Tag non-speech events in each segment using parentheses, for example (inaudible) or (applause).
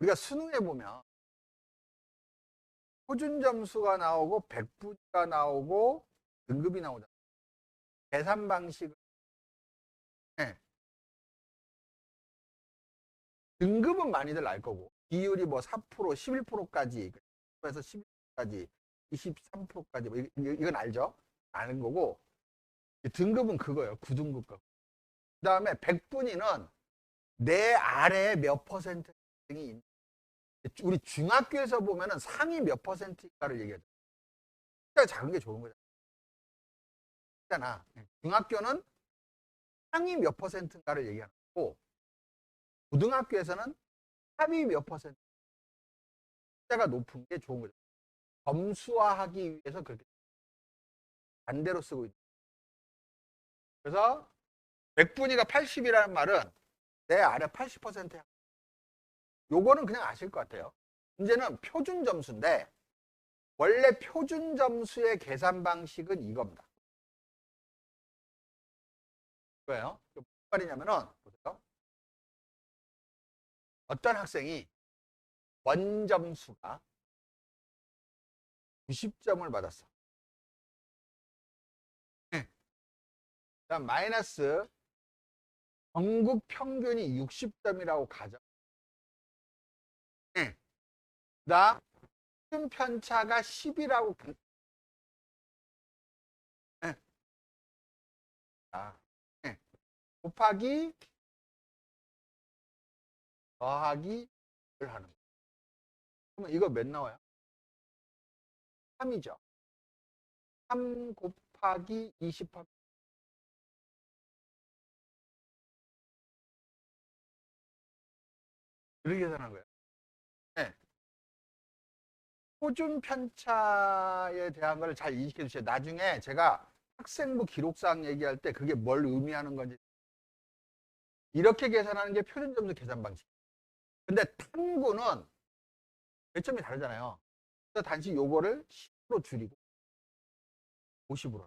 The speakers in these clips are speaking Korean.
우리가 수능에 보면 표준 점수가 나오고 백분위가 나오고 등급이 나오잖아요. 계산 방식을 네. 등급은 많이들 알 거고 비율이 뭐 4%, 11%까지 그래서 11%까지 23%까지 뭐 이건 알죠? 아는 거고 등급은 그거예요. 9등급과. 그 다음에 백분위는 내 아래에 몇 퍼센트 등이 우리 중학교에서 보면은 상위 몇 퍼센트인가를 얘기하죠. 숫자가 작은 게 좋은 거잖아. 잖아. 중학교는 상위 몇 퍼센트인가를 얘기하는 거고 고등학교에서는 하위 몇 퍼센트 숫자가 높은 게 좋은 거죠. 점수화하기 위해서 그렇게 반대로 쓰고 있는. 그래서 백분위가 80이라는 말은 내 아래 80%야. 요거는 그냥 아실 것 같아요. 문제는 표준 점수인데 원래 표준 점수의 계산 방식은 이겁니다. 뭐예요? 무슨 말이냐면은 보세요. 어떤 학생이 원점수가 90점을 받았어. 네. 그다음 마이너스 전국 평균이 60점이라고 가정. 네. 그다음 표준 편차가 10이라고 가- 네. 아, 네. 곱하기 더하기를 하는. 그러면 이거 몇 나와요? 3이죠. 3 곱하기 20 하면 이렇게 계산한 거예요. 표준 편차에 대한 걸 잘 인식해 주세요. 나중에 제가 학생부 기록상 얘기할 때 그게 뭘 의미하는 건지 이렇게 계산하는 게 표준 점수 계산 방식. 근데 탐구는 배점이 다르잖아요. 그래서 단지 요거를 10으로 줄이고 50으로.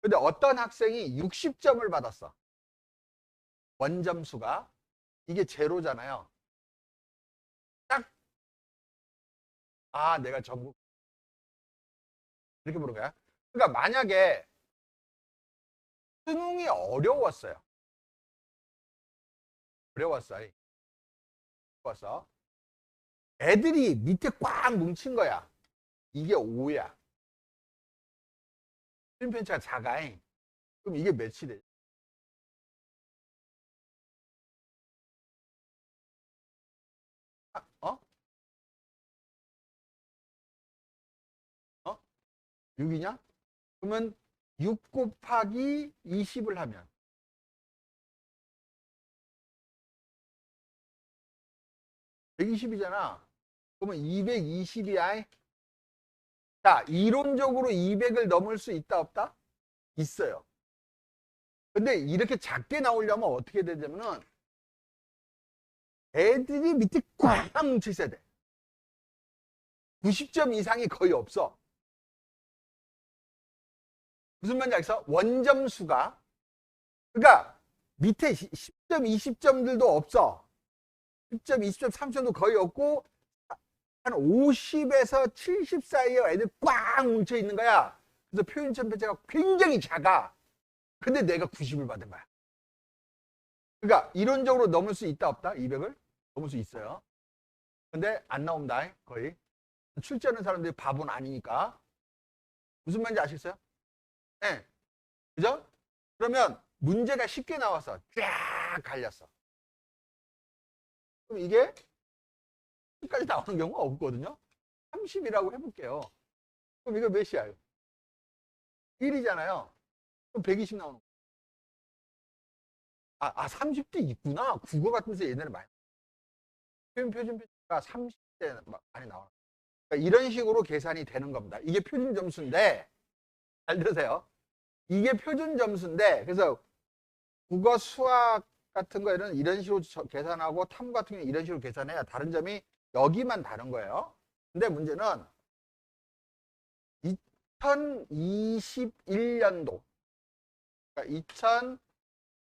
근데 어떤 학생이 60점을 받았어. 원점수가 이게 제로잖아요. 아, 내가 전국 이렇게 보는 거야. 그러니까 만약에 수능이 어려웠어요. 어려웠어요. 어려웠어. 애들이 밑에 꽉 뭉친 거야. 이게 5야. 표준 편차가 작아. 그럼 이게 몇이 돼? 6이냐? 그러면 6 곱하기 20을 하면 120이잖아. 그러면 220이야. 자, 이론적으로 200을 넘을 수 있다 없다? 있어요. 근데 이렇게 작게 나오려면 어떻게 되냐면은 애들이 밑에 꽉 뭉쳐 있어야 돼. 90점 이상이 거의 없어. 무슨 말인지 알겠어? 원점수가 그러니까 밑에 10점, 20점들도 없어. 10점, 20점, 30점도 거의 없고 한 50에서 70 사이에 애들 꽉 뭉쳐 있는 거야. 그래서 표현점 배제가 굉장히 작아. 근데 내가 90을 받은 거야. 그러니까 이론적으로 넘을 수 있다 없다? 200을? 넘을 수 있어요. 근데 안 나온다. 거의. 출제하는 사람들이 바보는 아니니까. 무슨 말인지 아시겠어요? 네. 그죠? 그러면 문제가 쉽게 나와서 쫙 갈렸어. 그럼 이게 10까지 나오는 경우가 없거든요. 30이라고 해볼게요. 그럼 이거 몇이야? 1이잖아요. 그럼 120 나오는 거. 아, 아 30대 있구나. 국어 같은 데서 옛날에 많이. 표준 표준 표준가 30대 많이 나와. 그러니까 이런 식으로 계산이 되는 겁니다. 이게 표준 점수인데 잘 들으세요. 이게 표준 점수인데 그래서 국어 수학 같은 거에는 이런 식으로 저- 계산하고 탐구 같은 경우는 이런 식으로 계산해야 다른 점이 여기만 다른 거예요. 근데 문제는 2021년도 그러니까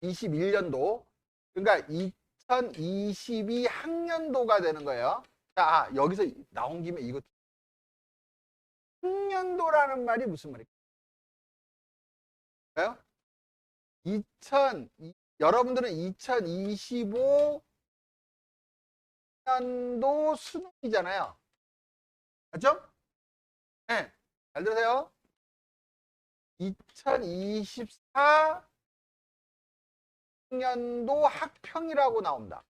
2021년도 그러니까 2022 학년도가 되는 거예요. 자, 아, 여기서 나온 김에 이거 학년도라는 말이 무슨 말일까요? 2000 여러분들은 2025 년도 수능이잖아요. 맞죠? 네. 잘 들으세요. 2024 학년도 학평이라고 나옵니다.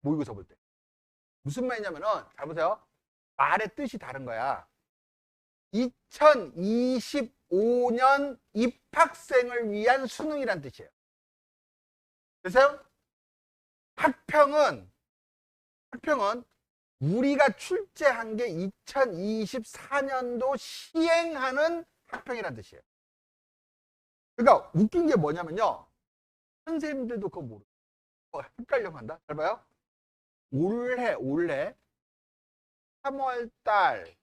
모의고사 볼 때. 무슨 말이냐면은, 잘 보세요. 말의 뜻이 다른 거야. 2025년 입학생을 위한 수능이란 뜻이에요. 되세요? 학평은, 학평은 우리가 출제한 게 2024년도 시행하는 학평이란 뜻이에요. 그러니까 웃긴 게 뭐냐면요. 선생님들도 그거 모르고 어, 헷갈려 한다. 잘 봐요. 올해 올해 3월 달,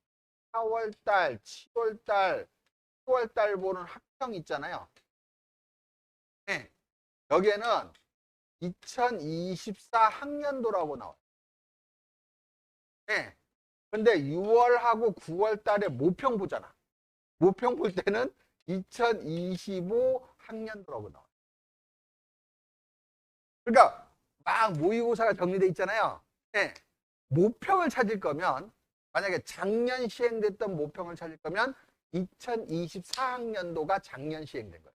4월 달, 7월 달, 10월 달 보는 학평 있잖아요. 네. 여기에는 2024 학년도라고 나와요. 네. 근데 6월하고 9월 달에 모평 보잖아. 모평 볼 때는 2025 학년도라고 나와요. 그러니까 막 모의고사가 정리돼 있잖아요. 네. 모평을 찾을 거면 만약에 작년 시행됐던 모평을 찾을 거면 2024학년도가 작년 시행된 거예요.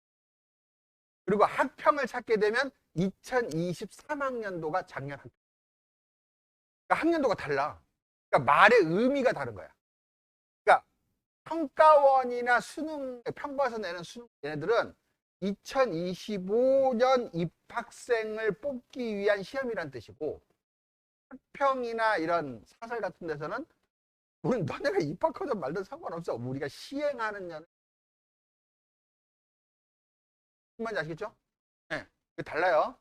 그리고 학평을 찾게 되면 2023학년도가 작년 학평. 그러니까 학년도가 달라. 그러니까 말의 의미가 다른 거야. 그러니까 평가원이나 수능 평가에서 내는 수능 얘네들은 2025년 입학생을 뽑기 위한 시험이란 뜻이고 학평이나 이런 사설 같은 데서는 우리 너네가 입학하든 말든 상관없어. 우리가 시행하는 무슨 말인지 아시겠죠? 네. 그 달라요.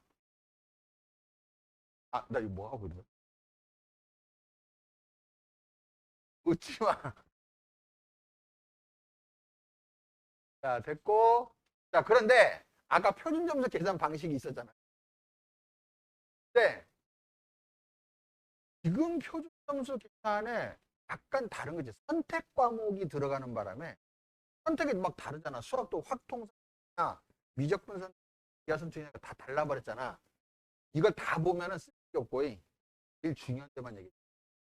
아, 나 이거 뭐 하고 있는? 웃지 마. (laughs) 자, 됐고. 자, 그런데 아까 표준 점수 계산 방식이 있었잖아요. 근데 지금 표준 점수 계산에 약간 다른 거지. 선택 과목이 들어가는 바람에 선택이 막 다르잖아. 수학도 확통이나 미적분선, 기하선택이니까 다 달라버렸잖아. 이걸 다 보면은 쓸게 없고 제일 중요한 데만 얘기해.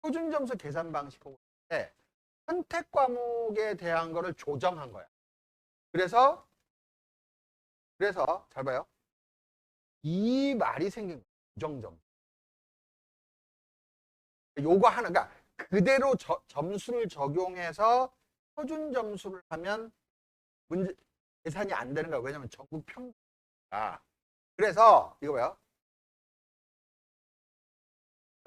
표준 점수 계산 방식하고 때 선택 과목에 대한 거를 조정한 거야. 그래서 그래서 잘 봐요. 이 말이 생긴 거야. 조정점. 요거 하나 그러니까 그대로 저- 점수를 적용해서 표준 점수를 하면 문제 계산이 안 되는 거야. 왜냐면 전국 평균이야. 그래서 이거 봐요.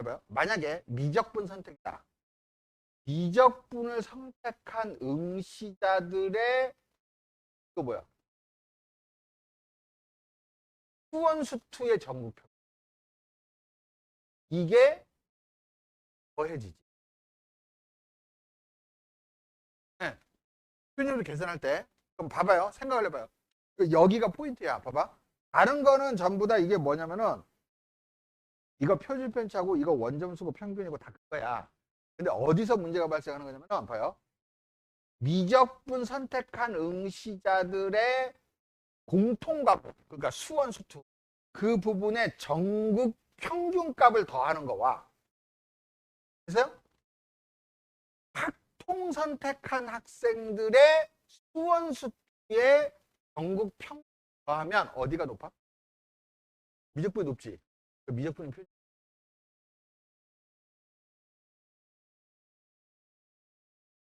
봐요. 만약에 미적분 선택이다. 미적분을 선택한 응시자들의 이거 뭐야? 수원수투의 전국평. 이게 더해지지. 표준점수 계산할 때 그럼 봐봐요. 생각을 해봐요. 그 여기가 포인트야. 봐봐. 다른 거는 전부 다 이게 뭐냐면은 이거 표준 편차고 이거 원점수고 평균이고 다 그거야. 근데 어디서 문제가 발생하는 거냐면은 봐요. 미적분 선택한 응시자들의 공통값, 그러니까 수원 수투 그 부분에 전국 평균값을 더하는 거와 그래서 학통 선택한 학생들의 수원 수투의 전국 평균 더하면 어디가 높아? 미적분이 높지. 그 미적분이 표준.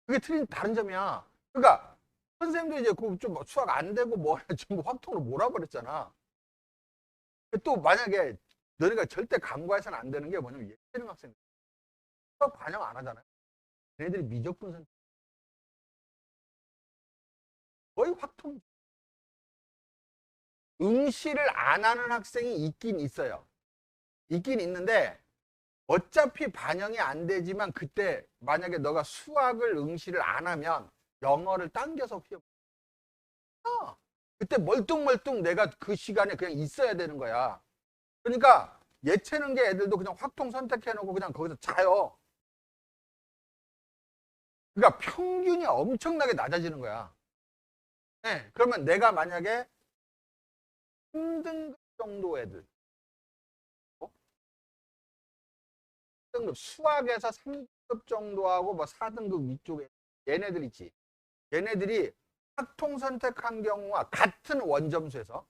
그게 틀린 다른 점이야. 그러니까 선생님도 이제 그좀 수학 안 되고 뭐 (laughs) 전부 확통으로 몰아버렸잖아. 또 만약에 너네가 절대 간과해서는 안 되는 게 뭐냐면 예체능 학생들 수학 반영 안 하잖아요. 얘네들이 미적분 선택 거의 확통 응시를 안 하는 학생이 있긴 있어요. 있긴 있는데 어차피 반영이 안 되지만 그때 만약에 너가 수학을 응시를 안 하면 영어를 당겨서 휘어. 어, 그때 멀뚱멀뚱 내가 그 시간에 그냥 있어야 되는 거야. 그러니까 예체능계 애들도 그냥 확통 선택해놓고 그냥 거기서 자요. 그러니까 평균이 엄청나게 낮아지는 거야. 네, 그러면 내가 만약에 3등급 정도 애들, 어? 3등급, 수학에서 3등급 정도하고 뭐 4등급 위쪽에 얘네들 있지. 얘네들이 확통 선택한 경우와 같은 원점수에서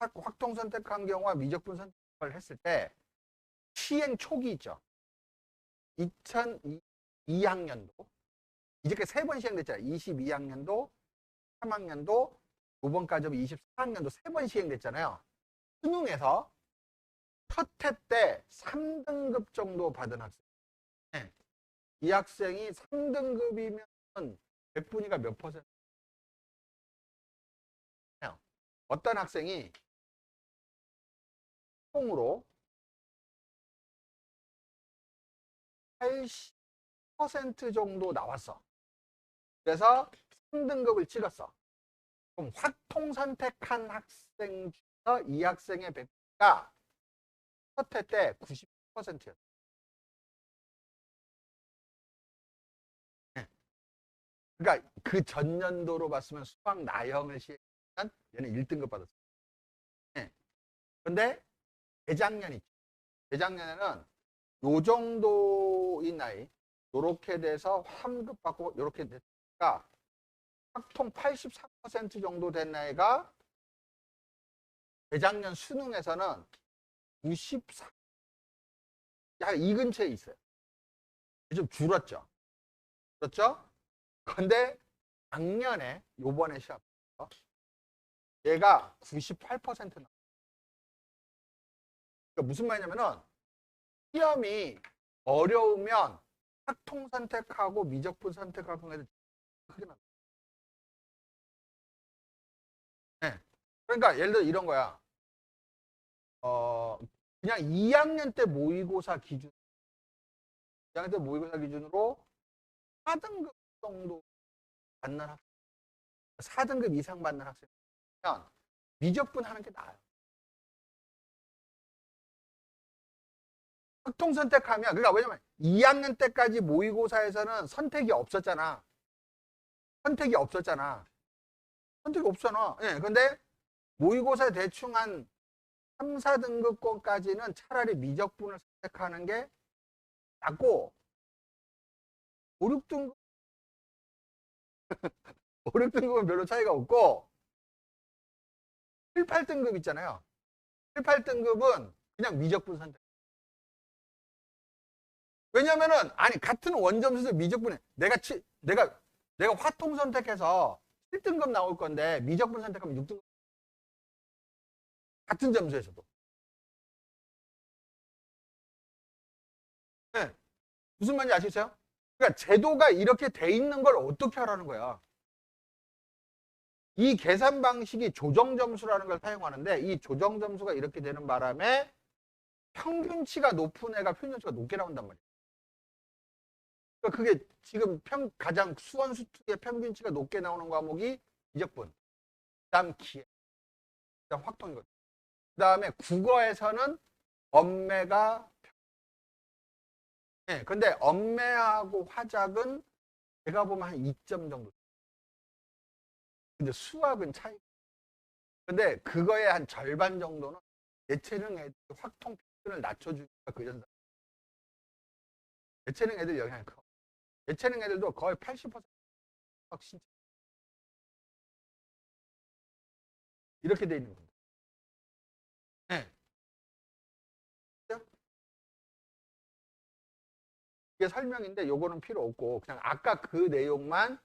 확- 확통 선택한 경우와 미적분 선택을 했을 때 시행 초기 있죠. 2002학년도 이제까지 세번 시행됐잖아요. 22학년도, 3학년도, 이번까지 하면 24학년도 세 번 시행됐잖아요. 수능에서 첫 해 때 3등급 정도 받은 학생. 네. 이 학생이 3등급이면 100분위가 몇 퍼센트? 어떤 학생이 통으로 80% 정도 나왔어. 그래서 3등급을 찍었어. 그럼 확통 선택한 학생 중에서 이 학생의 100가 첫 해 때 90%였어. 그러니까 그 전년도로 봤으면 수학 나형을 시행한 얘는 1등급 받았어. 네. 근데 재작년 있죠. 재작년에는 요 정도인 나이, 요렇게 돼서 환급 받고 요렇게 됐 으니까 확통 83% 정도 된 나이가 재작년 수능에서는 94, 약이 근처에 있어요. 좀 줄었죠. 그렇죠? 근데 작년에 요번에 시합 얘가 98% 나. 그러니까 무슨 말이냐면은 시험이 어려우면 학통 선택하고 미적분 선택하고. 네. 그러니까 예를 들어 이런 거야. 어 그냥 2학년 때 모의고사 기준 2학년 때 모의고사 기준으로 4등급 정도 받는 학생 4등급 이상 받는 학생이면 미적분 하는 게 나아요. 학통 선택하면 그러니까 왜냐면 2학년 때까지 모의고사에서는 선택이 없었잖아. 선택이 없었잖아. 선택이 없잖아. 예. 근데 모의고사 대충 한 3, 4등급 거까지는 차라리 미적분을 선택하는 게 낫고 5, 6등급 5, 6등급은 별로 차이가 없고 7, 8등급 있잖아요. 7, 8등급은 그냥 미적분 선택. 왜냐면은 아니 같은 원점수에서 미적분에 내가 치, 내가 내가 화통 선택해서 7등급 나올 건데 미적분 선택하면 6등급 같은 점수에서도 네. 무슨 말인지 아시겠어요? 그러니까 제도가 이렇게 돼 있는 걸 어떻게 하라는 거야? 이 계산 방식이 조정 점수라는 걸 사용하는데 이 조정 점수가 이렇게 되는 바람에 평균치가 높은 애가 평균치가 높게 나온단 말이야. 그러니까 그게 지금 평, 가장 수원 수특의 평균치가 높게 나오는 과목이 미적분, 그다음 기회, 그다음 확통이거든. 그다음에 국어에서는 엄매가 네, 근데 엄매하고 화작은 제가 보면 한 2점 정도. 근데 수학은 차이. 근데 그거의 한 절반 정도는 예체능 애들 확통 평균을 낮춰주니까 그 현상. 예체능 애들 영향이 커. 예체능 애들도 거의 80% 확신. 이렇게 돼 있는 겁니다. 네. 이게 설명인데 요거는 필요 없고 그냥 아까 그 내용만